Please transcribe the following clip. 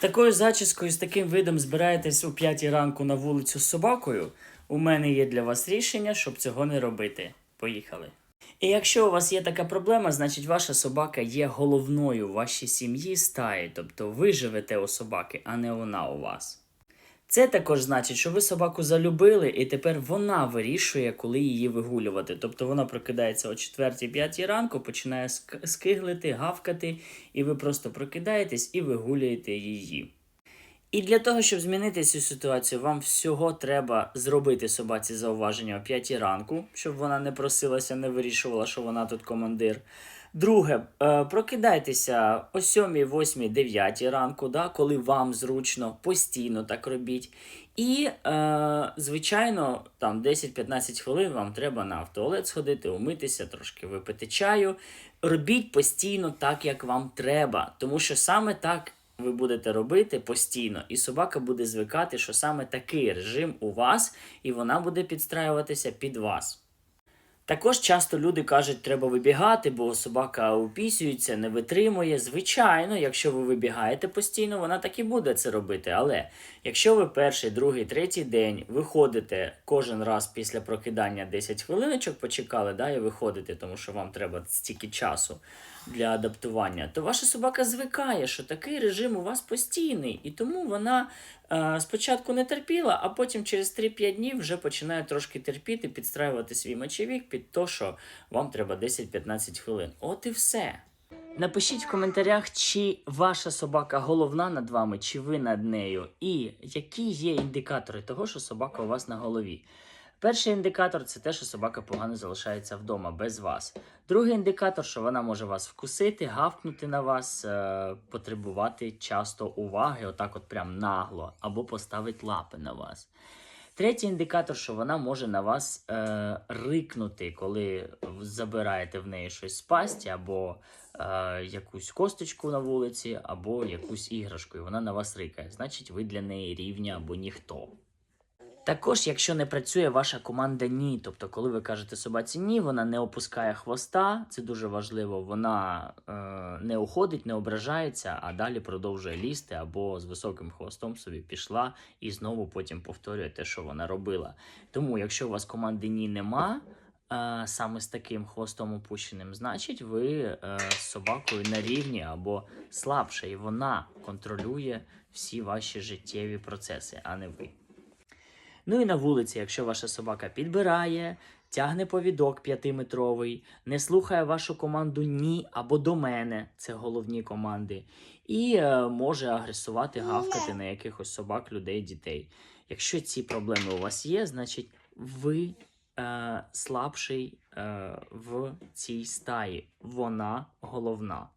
Такою зачіскою, з таким видом збираєтесь о п'ятій ранку на вулицю з собакою. У мене є для вас рішення, щоб цього не робити. Поїхали. І якщо у вас є така проблема, значить ваша собака є головною в вашій сім'ї стаї, тобто ви живете у собаки, а не вона у вас. Це також значить, що ви собаку залюбили, і тепер вона вирішує, коли її вигулювати. Тобто вона прокидається о 4-5 ранку, починає скиглити, гавкати, і ви просто прокидаєтесь і вигулюєте її. І для того, щоб змінити цю ситуацію, вам всього треба зробити собаці зауваження о 5 ранку, щоб вона не просилася, не вирішувала, що вона тут командир. Друге, е, прокидайтеся о 7, 8, 9 ранку, да, коли вам зручно, постійно так робіть. І, е, звичайно, там 10-15 хвилин вам треба на туалет сходити, умитися, трошки випити чаю. Робіть постійно так, як вам треба, тому що саме так ви будете робити постійно, і собака буде звикати, що саме такий режим у вас, і вона буде підстраюватися під вас. Також часто люди кажуть, треба вибігати, бо собака упісюється, не витримує. Звичайно, якщо ви вибігаєте постійно, вона так і буде це робити. Але якщо ви перший, другий, третій день виходите кожен раз після прокидання 10 хвилиночок, почекали, да, і виходите, тому що вам треба стільки часу для адаптування, то ваша собака звикає, що такий режим у вас постійний, і тому вона е, спочатку не терпіла, а потім через 3-5 днів вже починає трошки терпіти, підстраювати свій мочевік під те, що вам треба 10-15 хвилин. От і все. Напишіть в коментарях, чи ваша собака головна над вами, чи ви над нею, і які є індикатори того, що собака у вас на голові. Перший індикатор це те, що собака погано залишається вдома без вас. Другий індикатор, що вона може вас вкусити, гавкнути на вас, е, потребувати часто уваги, отак от прям нагло, або поставить лапи на вас. Третій індикатор, що вона може на вас е, рикнути, коли забираєте в неї щось з або е, якусь косточку на вулиці, або якусь іграшку, і вона на вас рикає. Значить, ви для неї рівня або ніхто. Також, якщо не працює ваша команда ні, тобто, коли ви кажете собаці ні, вона не опускає хвоста, це дуже важливо. Вона е, не уходить, не ображається, а далі продовжує лізти або з високим хвостом собі пішла і знову потім повторює те, що вона робила. Тому, якщо у вас команди ні нема, е, саме з таким хвостом опущеним, значить ви е, з собакою на рівні або слабше, і вона контролює всі ваші життєві процеси, а не ви. Ну і на вулиці, якщо ваша собака підбирає, тягне повідок п'ятиметровий, не слухає вашу команду ні або до мене, це головні команди, і е, може агресувати, гавкати на якихось собак, людей, дітей. Якщо ці проблеми у вас є, значить ви е, слабший е, в цій стаї. Вона головна.